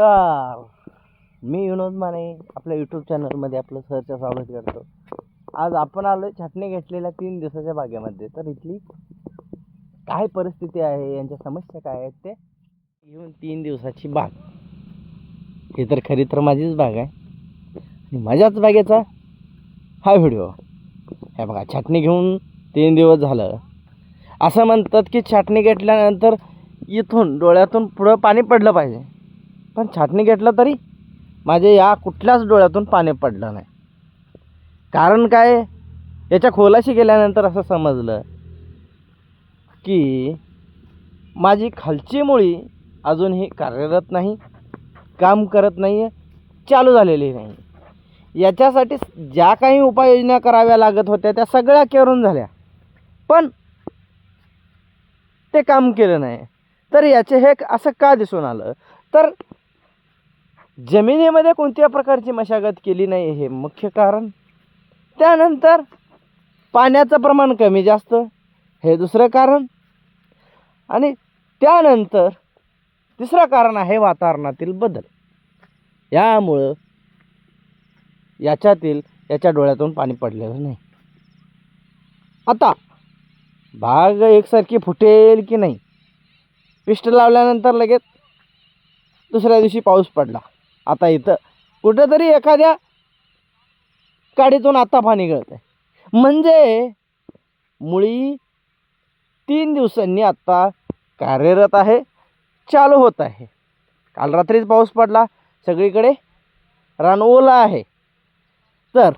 मी विनोद माने आपल्या यूट्यूब चॅनलमध्ये आपलं सहर्ष स्वागत करतो. आज आपण आलो छाटणी घेतलेल्या तीन दिवसाच्या बागेमध्ये. तर इथली काय परिस्थिती आहे यांच्या समस्या काय आहेत ते घेऊन तीन दिवसाची बाग. हे तर खरी तर माझीच बाग आहे. आणि माझ्याच बागेचा हा व्हिडिओ. हे बघा छाटणी घेऊन तीन दिवस झालं. असं म्हणतात की छाटणी घेतल्यानंतर इथून डोळ्यातून पुढं पाणी पडलं पाहिजे. पण छाटणी घेतलं तरी माझ्या या कुठल्याच डोळ्यातून पाणी पडलं नाही. कारण काय? याच्या खोलाशी गेल्यानंतर असं समजलं की माझी खालची मुळी अजूनही कार्यरत नाही काम करत नाही आहे चालू झालेली नाही. याच्यासाठी ज्या काही उपाययोजना कराव्या लागत होत्या त्या सगळ्या करून झाल्या. पण ते काम केलं नाही. तर याचे हे असं का दिसून आलं? तर जमिनीमध्ये कोणत्या प्रकारची मशागत केली नाही हे मुख्य कारण? त्यानंतर पाण्याचं प्रमाण कमी जास्त हे दुसरं कारण. आणि त्यानंतर तिसरं कारण आहे वातावरणातील बदल. यामुळं याच्यातील याच्या डोळ्यातून पाणी पडलेलं नाही. आता बाग एकसारखी फुटेल की नाही? पिष्ट लावल्यानंतर लगेच दुसऱ्या दिवशी पाऊस पडला. आता इथं कुठंतरी एखाद्या काडीतून आता पाणी गळत आहे म्हणजे मुळी तीन दिवसांनी आत्ता कार्यरत आहे चालू होत आहे. काल रात्रीच पाऊस पडला सगळीकडे रान ओलं आहे. तर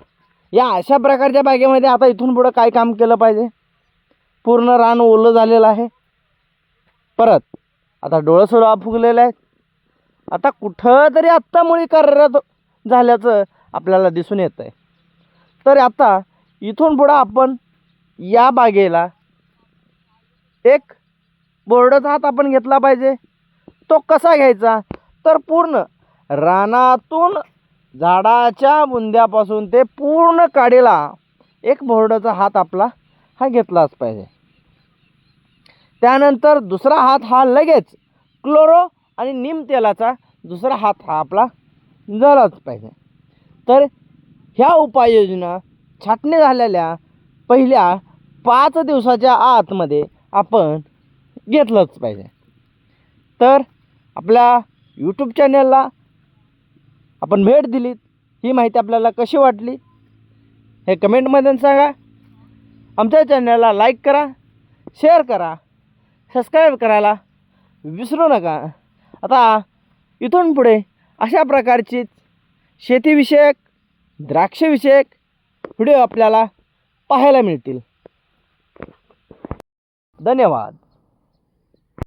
या अशा प्रकारच्या बागेमध्ये आता इथून पुढं काय काम केलं पाहिजे? पूर्ण रान ओलं झालेलं आहे. परत आता डोळंसुद्धा फुगलेलं आहेत. आता कुठं तरी कार्यरत झाल्याचं आपल्याला दिसून येतं आहे तर आता इथून पुढं आपण या बागेला एक बोर्डाचा हात आपण घेतला पाहिजे. तो कसा घ्यायचा? तर पूर्ण रानातून झाडाच्या बुंद्यापासून ते पूर्ण काडीला एक बोर्डाचा हात आपला हा घेतलाच पाहिजे. त्यानंतर दुसरा हात हा लगेच क्लोरो आणि निम तेलाचा दुसरा हात हा आपला झालाच पाहिजे. तर ह्या उपाययोजना छाटणी झालेल्या पहिल्या पाच दिवसाच्या आतमध्ये आपण घेतलंच पाहिजे. तर आपल्या यूट्यूब चॅनलला आपण भेट दिलीत. ही माहिती आपल्याला कशी वाटली? हे कमेंटमध्ये सांगा. आमच्या चॅनलला लाईक करा शेअर करा सबस्क्राईब करायला विसरू नका. आता इथून पुढे अशा प्रकारचीच शेतीविषयक द्राक्षविषयक व्हिडिओ आपल्याला पाहायला मिळतील. धन्यवाद.